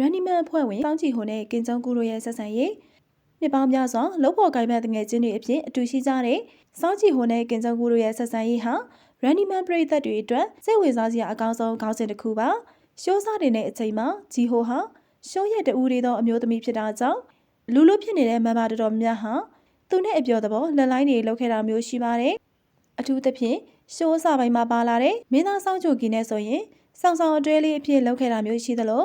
ရန်နီမန်အဖွဲ့ဝင်စောင်းကြည်ဟိုနဲ့ကင်ကျုံကူတို့ရဲ့ဆက်ဆံရေးနှစ်ပေါင်းများစွာလုံးဖော်ကိုင်ဘတ်တငယ်ချင်းတွေအဖြစ်အတူရှိကြတဲ့စောင်းကြည်ဟိုနဲ့ကင်ကျုံကူတို့ရဲ့ဆက်ဆံရေးဟာရန်နီမန်ပြည်သက်တွေအတွက်စိတ်ဝင်စားစရာအကောင်းဆုံးခေါင်းစဉ်တစ်ခုပါရှိုးစားနေတဲ့အချိန်မှာဂျီဟိုဟာရှိုးရဲ့တူရီသောအမျိုးသမီးဖြစ်တာကြောင့်လူလူဖြစ်နေတဲ့မန်ပါတော်တော်များဟာသူနဲ့အပြော်သဘောလက်လိုင်းတွေလောက်ခဲ့တာမျိုးရှိပါတယ်အထူးသဖြင့်ရှိုးစားပိုင်းမှာပါလာတဲ့မင်းသားဆောင်ချိုကီနဲ့ဆိုရင်ဆောင်းဆောင်အတွဲလေးအဖြစ်လောက်ခဲ့တာမျိုးရှိသလို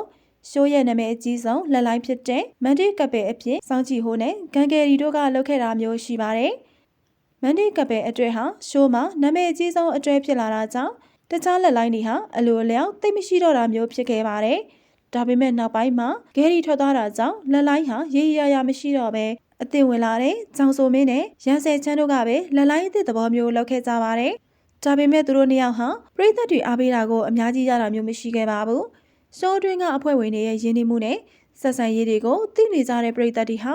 ရှိုးရဲ့နာမည်အကြီးဆုံးလက်လိုင်းဖြစ်တဲ့မန်ဒီကပ်ပဲအဖြစ်စောင်းချီဟိုနဲ့ဂန်ကယ်ရီတို့ကလောက်ခဲ့တာမျိုးရှိပါတယ်။မန်ဒီကပ်ပဲအတွဲဟာရှိုးမှာနာမည်အကြီးဆုံးအတွဲဖြစ်လာတာကြောင့်တခြားလက်လိုင်းတွေဟာအလိုအလျောက်သိမ့်မရှိတော့တာမျိုးဖြစ်ခဲ့ပါတယ်။ဒါပေမဲ့နောက်ပိုင်းမှာဂယ်ရီထွက်သွားတာကြောင့်လက်လိုင်းဟာရေးရရမရှိတော့ပဲအသင်ဝင်လာတဲ့ဂျောင်ဆိုမင်းနဲ့ရန်ဆယ်ချမ်းတို့ကပဲလက်လိုင်းအသစ်သဘောမျိုးလောက်ခဲ့ကြပါတယ်။ဒါပေမဲ့သူတို့နှစ်ယောက်ဟာပြည်သက်တွေအားပေးတာကိုအများကြီးရတာမျိုးမရှိခဲ့ပါဘူး။ ရှောတွင်းကအဖွဲ့ဝင်တွေရဲ့ရင်းနှီးမှုနဲ့ဆက်ဆံရေးတွေကိုသိနေကြတဲ့ပြည်သက်တွေဟာ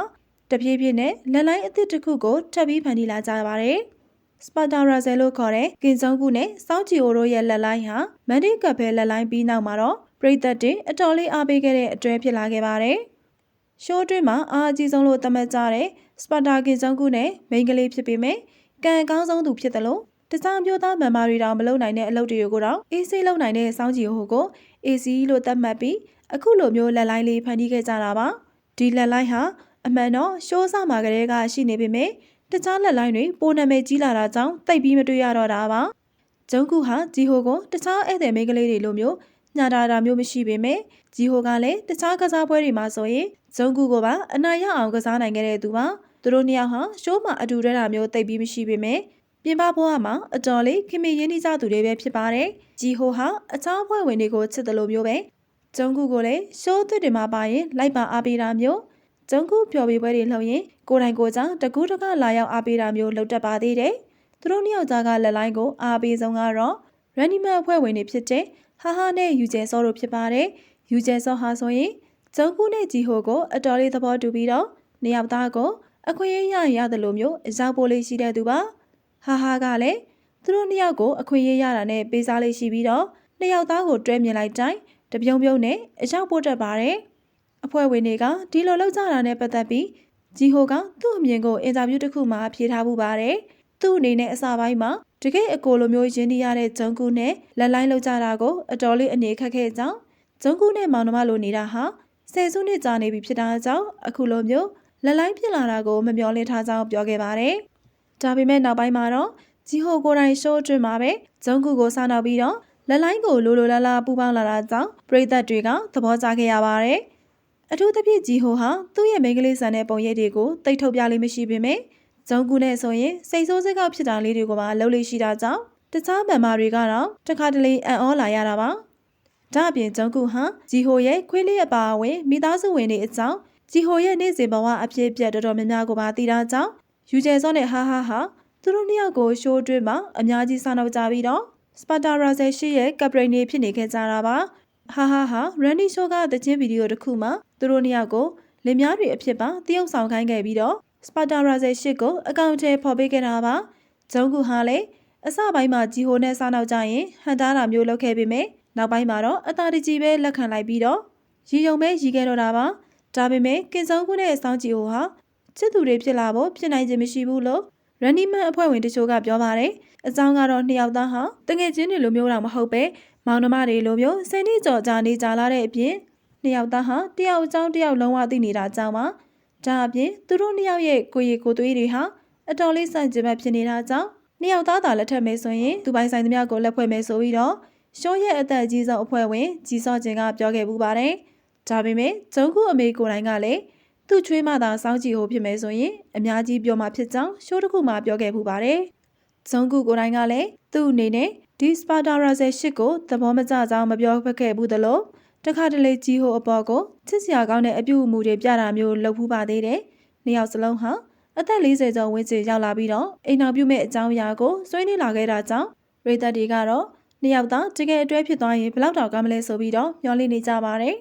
တပြေးပြေးနဲ့လက်လိုင်းအသစ်တစ်ခုကိုထပ်ပြီးဖန်တီးလာကြပါတယ်။စပါတာရာဇယ်လို့ခေါ်တဲ့ကင်စုံကူနဲ့စောင်းချီအိုတို့ရဲ့လက်လိုင်းဟာမန်ဒီကပ်ပဲလက်လိုင်းပြီးနောက်မှာတော့ပြည်သက်တွေအတော်လေးအားပေးခဲ့တဲ့အတွဲဖြစ်လာခဲ့ပါတယ်။ရှိုးတွင်းမှာအားအကြီးဆုံးလို့သတ်မှတ်ကြတဲ့စပါတာကင်စုံကူနဲ့မိန်းကလေးဖြစ်ပေမဲ့ကံအကောင်းဆုံးသူဖြစ်တယ်လို့တခြားမျိုးသားမန်မာတွေတောင်မလုပ်နိုင်တဲ့အလုပ်တွေကိုတော့အေးဆေးလုပ်နိုင်တဲ့စောင်းကြီးဟိုကို အေးစီလို့သတ်မှတ်ပြီးအခုလိုမျိုးလက်လိုင်းလေးဖန်တီးခဲ့ကြတာပါဒီလက်လိုင်းဟာအမှန်တော့ရှိုးစမှာကလေးကရှိနေပေမဲ့တခြားလက်လိုင်းတွေပိုနာမည်ကြီးလာတာကြောင့်တိတ်ပြီးမတွေ့ရတော့တာပါဂျုံကူဟာဂျီဟိုကိုတခြားဧည့်သည်မိန်းကလေးတွေလိုမျိုးညတာတာမျိုးမရှိပေမဲ့ဂျီဟိုကလည်းတခြားကစားပွဲတွေမှာဆိုရင်ဂျုံကူကိုပါအနာရအောင်ကစားနိုင်ခဲ့တဲ့သူပါသူတို့နှစ်ယောက်ဟာရှိုးမှာအတူတည်းတာမျိုးတိတ်ပြီးမရှိပေမဲ့ ပြင်ပဘဝမှာအတော်လေးခင်မရင်းနှီးကြသူတွေပဲဖြစ်ပါတယ်။ဂျီဟိုဟာအချောင်းအဖွဲ့ဝင်တွေကိုချစ်တယ်လို့မျိုးပဲ။ကျုံကူကိုလည်းရှိုးသစ်တွေမှာပါရင်လိုက်ပါအားပေးတာမျိုး။ကျုံကူပျော်ပြီးပွဲတွေလှုပ်ရင်ကိုယ်တိုင်ကိုယ်ကြောင့်တကူးတကလာရောက်အားပေးတာမျိုးလုပ်တတ်ပါသေးတယ်။သူတို့နှစ်ယောက်ကြားကလက်လိုင်းကိုအားပေးဆုံးကတော့ရန်နီမန်အဖွဲ့ဝင်တွေဖြစ်တဲ့ဟာဟာနဲ့ယူကျဲစောတို့ဖြစ်ပါတယ်။ယူကျဲစောဟာဆိုရင်ကျုံကူနဲ့ဂျီဟိုကိုအတော်လေးသဘောတူပြီးတော့နှစ်ယောက်သားကိုအခွင့်အရေးရရတယ်လို့မျိုးအရောက်ပိုးလေးရှိတဲ့သူပါ။ ဟာဟာကလည်းသူတို့နှစ်ယောက်ကိုအခွင့်အရေးရတာနဲ့ပေးစားလေးရှိပြီးတော့နှစ်ယောက်သားကိုတွဲမြင်လိုက်တိုင်းတပြုံပြုံနဲ့အရောက်ပို့တတ်ပါတယ်။အဖွဲ့ဝင်တွေကဒီလိုလောက်ကြတာနဲ့ပတ်သက်ပြီးဂျီဟိုကသူ့အမြင်ကိုအင်တာဗျူးတစ်ခုမှာဖြေထားမှုပါတယ်။သူ့အနေနဲ့အစပိုင်းမှာတကယ်အကိုလိုမျိုးရင်းနှီးရတဲ့ဂျုံကူနဲ့လက်လိုင်းလောက်ကြတာကိုအတော်လေးအနေခက်ခဲ့ကြောင်းဂျုံကူနဲ့မောင်နှမလိုနေတာဟာဆယ်စုနှစ်ကြာနေပြီဖြစ်တာကြောင့်အခုလိုမျိုးလက်လိုင်းဖြစ်လာတာကိုမမျှော်လင့်ထားကြောင်းပြောခဲ့ပါတယ်။ ဒါပေမဲ့နောက်ပိုင်းမှာတော့ဂျီဟိုကိုတိုင်ရှိုးအတွင်းမှာပဲဂျုံကူကိုစားနောက်ပြီးတော့လက်လိုင်းကိုလိုလိုလားလားပူပေါင်းလာတာကြောင့်ပရိသတ်တွေကသဘောကျခဲ့ရပါတယ်။အထူးသဖြင့်ဂျီဟိုဟာသူ့ရဲ့မိန်းကလေးဆန်တဲ့ပုံရိပ်တွေကိုတိတ်ထုတ်ပြလေးမရှိပေမဲ့ဂျုံကူနဲ့ဆိုရင်စိတ်ဆိုးစိတ်ကောက်ဖြစ်တာလေးတွေကိုပါလှုပ်လေးရှိတာကြောင့်တခြားဗန်မာတွေကတော့တခါတလေအံ့ဩလာရတာပါ။ဒါအပြင်ဂျုံကူဟာဂျီဟိုရဲ့ခွေးလေးအပါအဝင်မိသားစုဝင်တွေအကြောင်းဂျီဟိုရဲ့နေ့စဉ်ဘဝအဖြစ်အပျက်တော်တော်များများကိုပါသိတာကြောင့် ယူကျဲစောနဲ့ဟာဟာဟာသူတို့နှစ်ယောက်ကိုရှိုးအတွင်းမှာအများကြီးစားနောက်ကြပြီးတော့စပါတာရာဇယ်ရှိရဲ့ကပ်ပရိနေဖြစ်နေခဲ့ကြတာပါဟာဟာဟာရန်နီရှိုးကသချင်းဗီဒီယိုတစ်ခုမှာသူတို့နှစ်ယောက်ကိုလင်များတွေအဖြစ်ပါတရုပ်ဆောင်ခိုင်းခဲ့ပြီးတော့စပါတာရာဇယ်ရှိကိုအကောင့်ထဲဖော်ပေးခဲ့တာပါဂျုံကူဟာလည်းအစပိုင်းမှာဂျီဟိုနဲ့စားနောက်ကြရင်ဟန်တားတာမျိုးလုပ်ခဲ့ပေမဲ့နောက်ပိုင်းမှာတော့အသာတကြီးပဲလက်ခံလိုက်ပြီးတော့ရီယုံပဲရီခဲ့တော့တာပါဒါပေမဲ့ကင်စုံကူနဲ့အဆောင်ဂျီဟိုဟာ ချစ်သူတွေဖြစ်လာဖို့ဖြစ်နိုင်ခြင်းမရှိဘူးလို့ရန်နီမန်အဖွဲ့ဝင်တချို့ကပြောပါတယ်။အကြောင်းကတော့နှစ်ယောက်သားဟာတငယ်ချင်းတွေလိုမျိုးတော့မဟုတ်ပဲမောင်နှမတွေလိုမျိုးဆယ်နှစ်ကျော်ကြာနေကြလာတဲ့အပြင်နှစ်ယောက်သားဟာတယောက်အကြောင်းတယောက်လုံးဝသိနေတာကြောင့်ပါ။ဒါအပြင်သူတို့နှစ်ယောက်ရဲ့ကိုရီကိုသွေးတွေဟာအတော်လေးဆန့်ကျင်ဘက်ဖြစ်နေတာကြောင့်နှစ်ယောက်သားသာလက်ထပ်မယ်ဆိုရင်သူပိုင်ဆိုင်သမျှကိုလက်ဖွဲ့မယ်ဆိုပြီးတော့ရှောရဲ့အသက်အကြီးဆုံးအဖွဲ့ဝင်ကြီးစောကျင်ကပြောခဲ့ပူပါတယ်။ဒါပေမဲ့ဂျုံခုအမေကိုယ်တိုင်ကလည်း သူ့ချွေးမသာစောင်းကြည့်ဟိုဖြစ်မယ်ဆိုရင်အများကြီးပြောမှာဖြစ်ကြောင်းရှိုးတစ်ခုမှပြောခဲ့ပူပါတယ်။ဇုံကူကိုယ်တိုင်ကလည်းသူ့အနေနဲ့ဒီစပါတာရာဇယ်ရှစ်ကိုသဘောမကျကြောင်းမပြောဖက်ခဲ့ဘူးသလိုတခါတလေကြီးဟိုအပေါ်ကိုချစ်စရာကောင်းတဲ့အပြုအမူတွေပြတာမျိုးလုပ်ဖူးပါသေးတယ်။နှစ်ယောက်စလုံးဟာအသက်40ကျော်ဝန်းကျင်ရောက်လာပြီးတော့အိမ်တော်ပြုမဲ့အကြောင်းအရာကိုဆွေးနွေးလာခဲ့တာကြောင့်ရိသတ်တွေကတော့နှစ်ယောက်သားတကယ်အတွဲဖြစ်သွားရင်ဘယ်လောက်တောင်ကောင်းမလဲဆိုပြီးတော့မျှော်လင့်နေကြပါတယ်